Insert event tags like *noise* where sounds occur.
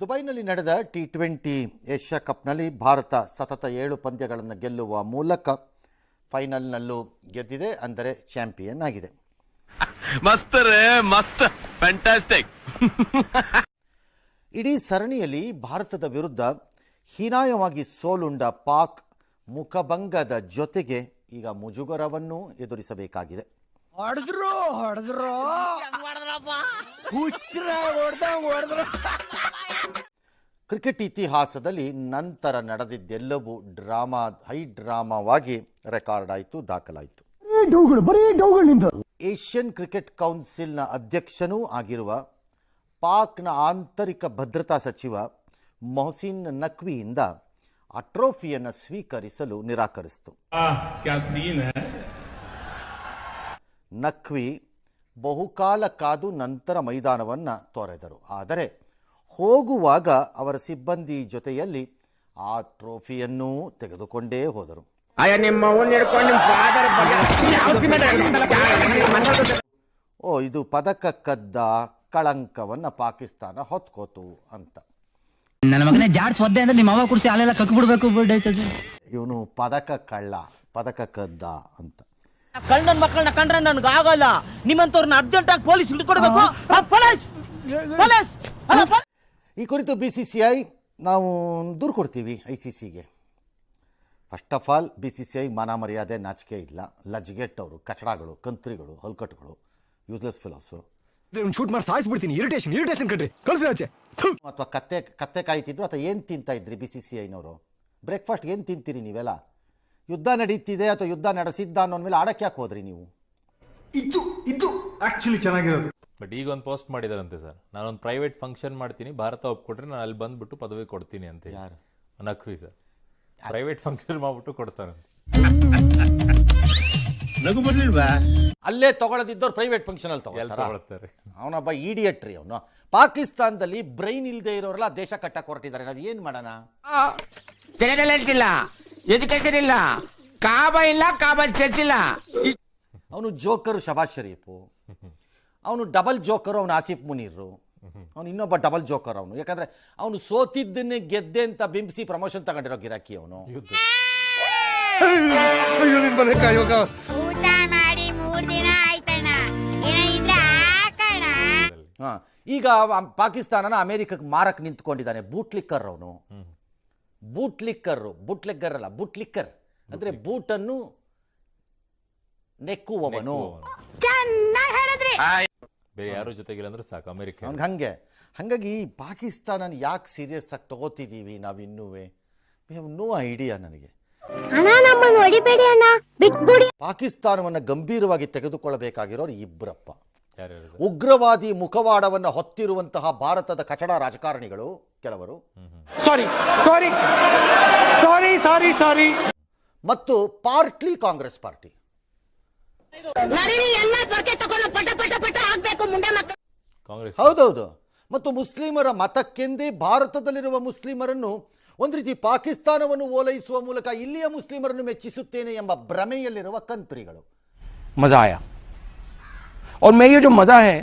ದುಬೈನಲ್ಲಿ ನಡೆದ T twenty Asia ಕಪ್ನಲ್ಲಿ ಭಾರತ ಸತತ ಏಳು ಪಂದ್ಯಗಳನ್ನು ಗೆಲ್ಲುವ ಮೂಲಕ ಫೈನಲ್ನಲ್ಲೂ ಗೆದ್ದಿದೆ ಅಂದರೆ ಚಾಂಪಿಯನ್ ಆಗಿದೆ. ಮಸ್ತ್ ಫ್ಯಾಂಟಾಸ್ಟಿಕ್. ಇಡೀ ಸರಣಿಯಲ್ಲಿ ಭಾರತದ ವಿರುದ್ಧ ಹೀನಾಯವಾಗಿ ಸೋಲುಂಡ ಪಾಕ್ ಮುಖಭಂಗದ ಜೊತೆಗೆ ಈಗ ಮುಜುಗರವನ್ನು ಎದುರಿಸಬೇಕಾಗಿದೆ. ಹೊಡೆದ್ರು ಹೊಡೆದ್ರು. ಕ್ರಿಕೆಟ್ ಇತಿಹಾಸದಲ್ಲಿ ನಂತರ ನಡೆದಿದ್ದೆಲ್ಲವೂ ಡ್ರಾಮಾ ಹೈ ಡ್ರಾಮಾವಾಗಿ ರೆಕಾರ್ಡ್ ಆಯಿತು ದಾಖಲಾಯಿತು. ಏಷ್ಯನ್ ಕ್ರಿಕೆಟ್ ಕೌನ್ಸಿಲ್ನ ಅಧ್ಯಕ್ಷನೂ ಆಗಿರುವ ಪಾಕ್ನ ಆಂತರಿಕ ಭದ್ರತಾ ಸಚಿವ ಮೊಹಸಿನ್ ನಕ್ವಿಯಿಂದ ಆ ಟ್ರೋಫಿಯನ್ನು ಸ್ವೀಕರಿಸಲು ನಿರಾಕರಿಸಿತು. ನಖ್ವಿ ಬಹುಕಾಲ ಕಾದು ನಂತರ ಮೈದಾನವನ್ನು ತೊರೆದರು. ಆದರೆ ಹೋಗುವಾಗ ಅವರ ಸಿಬ್ಬಂದಿ ಜೊತೆಯಲ್ಲಿ ಆ ಟ್ರೋಫಿಯನ್ನೂ ತೆಗೆದುಕೊಂಡೇ ಹೋದರು. ಅಯ್ಯ ನಿಮ್ಮ ಅವ್ವನ್ನ ನಿಮ್ಮ ಫಾದರ್ ಓ ಇದು ಪದಕ ಕದ್ದ ಕಳಂಕವನ್ನ ಪಾಕಿಸ್ತಾನ ಹೊತ್ಕೋತು ಅಂತ. ನನ್ನ ಮಗನೇ ಜಾಡ್ಸ್ ಒದ್ದೆ ಅಂದ್ರೆ ನಿಮ್ಮ ಅವ ಕುರ್ಸಿ ಅಲ್ಲೆಲ್ಲ ಕಕ್ಕ ಬಿಡ್ಬೇಕು ಬಿಡೈತದೆ ಇವನು ಪದಕ ಕಳ್ಳ ಪದಕ ಕದ್ದ ಅಂತ. ಕಳ್ಳನ ಮಕ್ಕಳನ್ನ ಕಂಡ್ರೆ ನನ್ಗೆ ಆಗಲ್ಲ. ನಿಮ್ಮಂತವ್ರನ್ನ ಅರ್ಜೆಂಟ್ ಆಗಿ ಪೊಲೀಸ್ ಹಿಡ್ಕೊಡ್ಬೇಕು. ಈ ಕುರಿತು ಬಿ ಸಿ ಸಿ ಐ ನಾವು ದೂರು ಕೊಡ್ತೀವಿ ಐ ಸಿ ಸಿಗೆ first of all B C C I ಮಾನ ಮರ್ಯಾದೆ ನಾಚಿಕೆ ಇಲ್ಲ. ಲಜ್ಗೆಟ್ಟವರು ಕಚಡಗಳು ಕಂತ್ರಿಗಳು ಹಲ್ಕಟ್ಟುಗಳು ಯೂಸ್ಲೆಸ್ ಫಿಲೋಸು ಶೂಟ್ ಮಾಡಿ ಸಾಯಿಸ್ಬಿಡ್ತೀನಿ. ಇರಿಟೇಷನ್ ಇರಿಟೇಷನ್ ಕಣ್ರಿ. ಕಳ್ಸಿ ಆಚೆ. ಅಥವಾ ಕತ್ತೆ ಕತ್ತೆ ಕಾಯ್ತಿದ್ರು ಅಥವಾ ಏನು ತಿಂತಾ ಇದ್ರಿ ಬಿ ಸಿ ಸಿ ಐನವರು ಬ್ರೇಕ್ಫಾಸ್ಟ್ ಏನು ತಿಂತೀರಿ ನೀವೆಲ್ಲ? ಯುದ್ಧ ನಡೀತಿದೆ ಅಥವಾ ಯುದ್ಧ ನಡೆಸಿದ್ದ ಅನ್ನೋ ಮೇಲೆ ಆಡಕ್ಕೆ ಯಾಕೆ ಹೋದ್ರಿ ನೀವು? ಇದ್ದು ಇದ್ದು ಆಕ್ಚುಲಿ ಚೆನ್ನಾಗಿರೋದು. ಬಟ್ ಈಗ ಒಂದು ಪೋಸ್ಟ್ ಮಾಡಿದಾರಂತೆ ಸರ್. ನಾನೊಂದು ಪ್ರೈವೇಟ್ ಫಂಕ್ಷನ್ ಮಾಡ್ತೀನಿ ಭಾರತ ಒಪ್ಕೊಟ್ರೆ ನಾನು ಅಲ್ಲಿ ಬಂದ್ಬಿಟ್ಟು ಪದವಿ ಕೊಡ್ತೀನಿ ಅಂತ ನಕ್ವಿ ಯಾರು? ನಖ್ವಿ ಸರ್. ಪ್ರೈವೇಟ್ ಫಂಕ್ಷನ್ ಮಾಡ್ಬಿಟ್ಟು ಕೊಡ್ತಾರಂತೆ. ಅಲ್ಲೇ ತಗೊಳ್ಳದಿದ್ದವ್ರು ಪ್ರೈವೇಟ್ ಫಂಕ್ಷನ್ ಅಲ್ಲಿ ತಗೊಳ್ತಾರ? ಅವನೊಬ್ಬ ಇಡಿಯಟ್ ರೀ ಅವನು. ಪಾಕಿಸ್ತಾನದಲ್ಲಿ ಬ್ರೈನ್ ಇಲ್ಲದೆ ಇರೋರೆಲ್ಲ ದೇಶ ಕಟ್ಟಕ್ಕೆ ಹೊರಟಿದ್ದಾರೆ. ನಾವು ಏನು ಮಾಡೋಣ? ಎಜುಕೇಶನ್ ಇಲ್ಲ. ಕಾಬ ಇಲ್ಲ ಕಾಬ ಚರ್ಚ್ ಇಲ್ಲ. ಅವನು ಜೋಕರು ಶಬಾಷ್ ಶರೀಫು. *laughs* ಅವನು ಡಬಲ್ ಜೋಕರು ಅವನು ಆಸಿಫ್ ಮುನೀರು. ಅವನು ಇನ್ನೊಬ್ಬ ಡಬಲ್ ಜೋಕರ್ ಅವನು. ಯಾಕಂದ್ರೆ ಅವನು ಸೋತಿದ್ದನ್ನೇ ಗೆದ್ದೆ ಅಂತ ಬಿಂಬಿಸಿ ಪ್ರಮೋಷನ್ ತಗೊಂಡಿರೋ ಗಿರಾಕಿ ಅವನು. ಈಗ ಪಾಕಿಸ್ತಾನನ ಅಮೆರಿಕಕ್ಕೆ ಮಾರಕ್ ನಿಂತ್ಕೊಂಡಿದ್ದಾನೆ ಬೂಟ್ಲಿಕ್ಕರ್ ಅವನು. ಬೂಟ್ಲಿಕ್ಕರ್ ಬೂಟ್ಲೆಕ್ಕರ್ ಅಲ್ಲ ಬೂಟ್ಲಿಕ್ಕರ್. ಅಂದ್ರೆ ಬೂಟನ್ನು ನೆಕ್ಕುವವನು. ಬೇರೆ ಯಾರು ಜೊತೆಗಿಲ್ಲ ಅಂದ್ರೆ ಸಾಕು ಅಮೆರಿಕ ಅವ್ನಿಗೆ ಹಂಗೆ. ಹಾಗಾಗಿ ಈ ಪಾಕಿಸ್ತಾನನ ಯಾಕೆ ಸೀರಿಯಸ್ ಆಗಿ ತಗೋತಿದೀವಿ ನಾವು ಇನ್ನೂ? ನೋ ಐಡಿಯಾ ನನಗೆ. ಪಾಕಿಸ್ತಾನವನ್ನ ಗಂಭೀರವಾಗಿ ತೆಗೆದುಕೊಳ್ಳಬೇಕಾಗಿರೋರು ಇಬ್ಬರಪ್ಪ ಉಗ್ರವಾದಿ ಮುಖವಾಡವನ್ನ ಹೊತ್ತಿರುವಂತಹ ಭಾರತದ ಕಚಡ ರಾಜಕಾರಣಿಗಳು ಕೆಲವರು. ಸಾರಿ ಸಾರಿ ಸಾರಿ ಸಾರಿ ಸಾರಿ ಮತ್ತು ಪಾರ್ಟ್ಲಿ ಕಾಂಗ್ರೆಸ್ ಪಾರ್ಟಿ. ಕಾಂಗ್ರೆಸ್ ಹೌದೌದು ಮತ್ತು ಮುಸ್ಲಿಮರ ಮತಕ್ಕೆಂದೇ ಭಾರತದಲ್ಲಿರುವ ಮುಸ್ಲಿಮರನ್ನು ಒಂದು ರೀತಿ ಪಾಕಿಸ್ತಾನವನ್ನು ಓಲೈಸುವ ಮೂಲಕ ಇಲ್ಲಿಯ ಮುಸ್ಲಿಮರನ್ನು ಮೆಚ್ಚಿಸುತ್ತೇನೆ ಎಂಬ ಭ್ರಮೆಯಲ್ಲಿರುವ ಕಂತ್ರಿಗಳು मजा आया और मैं ये जो मजा है